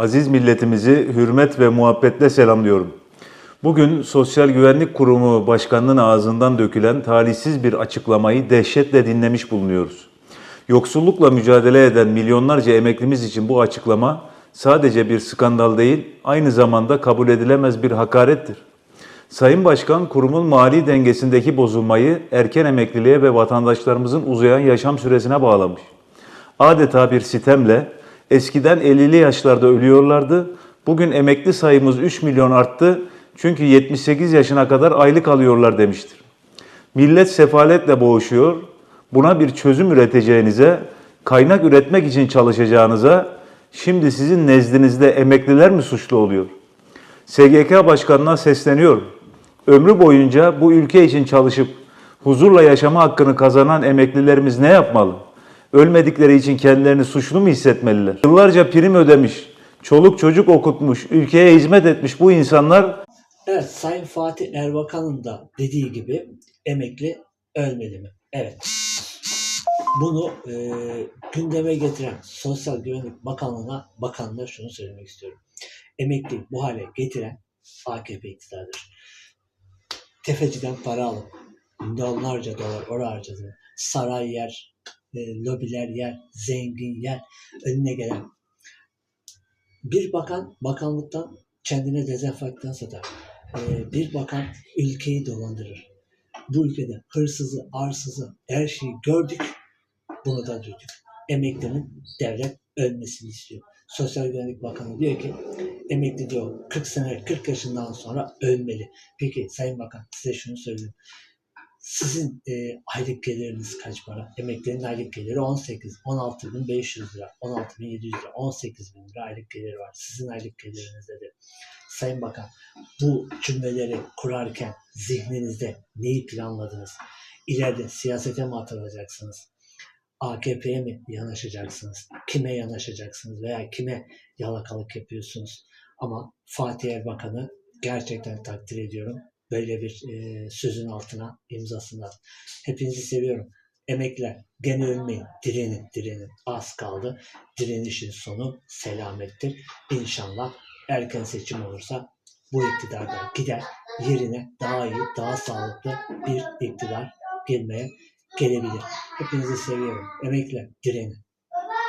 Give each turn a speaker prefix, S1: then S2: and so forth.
S1: Aziz milletimizi hürmet ve muhabbetle selamlıyorum. Bugün Sosyal Güvenlik Kurumu Başkanı'nın ağzından dökülen talihsiz bir açıklamayı dehşetle dinlemiş bulunuyoruz. Yoksullukla mücadele eden milyonlarca emeklimiz için bu açıklama sadece bir skandal değil, aynı zamanda kabul edilemez bir hakarettir. Sayın Başkan, kurumun mali dengesindeki bozulmayı erken emekliliğe ve vatandaşlarımızın uzayan yaşam süresine bağlamış. Adeta bir sitemle eskiden 50'li yaşlarda ölüyorlardı. Bugün emekli sayımız 3 milyon arttı çünkü 78 yaşına kadar aylık alıyorlar demiştir. Millet sefaletle boğuşuyor. Buna bir çözüm üreteceğinize, kaynak üretmek için çalışacağınıza şimdi sizin nezdinizde emekliler mi suçlu oluyor? SGK Başkanı'na sesleniyorum. Ömrü boyunca bu ülke için çalışıp huzurla yaşama hakkını kazanan emeklilerimiz ne yapmalı? Ölmedikleri için kendilerini suçlu mu hissetmeliler? Yıllarca prim ödemiş, çoluk çocuk okutmuş, ülkeye hizmet etmiş bu insanlar
S2: Evet, Sayın Fatih Erbakan'ın da dediği gibi emekli ölmeli mi? Evet. Bunu e, gündeme getiren Sosyal Güvenlik Bakanlığı'na, bakanlığa şunu söylemek istiyorum. Emekli bu hale getiren AKP iktidarıdır. Tefeciden para alıp milyonlarca dolar oraya harcadı. Saray yer, e, lobiler yer, zengin yer, önüne gelen bir bakan bakanlıktan kendine dezenfektan satar. Ee, bir bakan ülkeyi dolandırır. Bu ülkede hırsızı, arsızı, her şeyi gördük. Bunu da duyduk. Emeklinin devlet ölmesini istiyor. Sosyal Güvenlik Bakanı diyor ki emekli diyor 40 sene 40 yaşından sonra ölmeli. Peki Sayın Bakan size şunu söyleyeyim. Sizin e, aylık geliriniz kaç para? Emeklinin aylık geliri 18, 16.500 lira, 16.700 lira, 18.000 lira aylık geliri var. Sizin aylık geliriniz de Sayın Bakan bu cümleleri kurarken zihninizde neyi planladınız? İleride siyasete mi atılacaksınız? AKP'ye mi yanaşacaksınız? Kime yanaşacaksınız veya kime yalakalık yapıyorsunuz? Ama Fatih Erbakan'ı gerçekten takdir ediyorum. Böyle bir e, sözün altına imzasını at. Hepinizi seviyorum. Emekler gene ölmeyin. Direnin, direnin. Az kaldı. Direnişin sonu selamettir. İnşallah erken seçim olursa bu iktidar da gider. Yerine daha iyi, daha sağlıklı bir iktidar gelmeye gelebilir. Hepinizi seviyorum. Emekler direnin.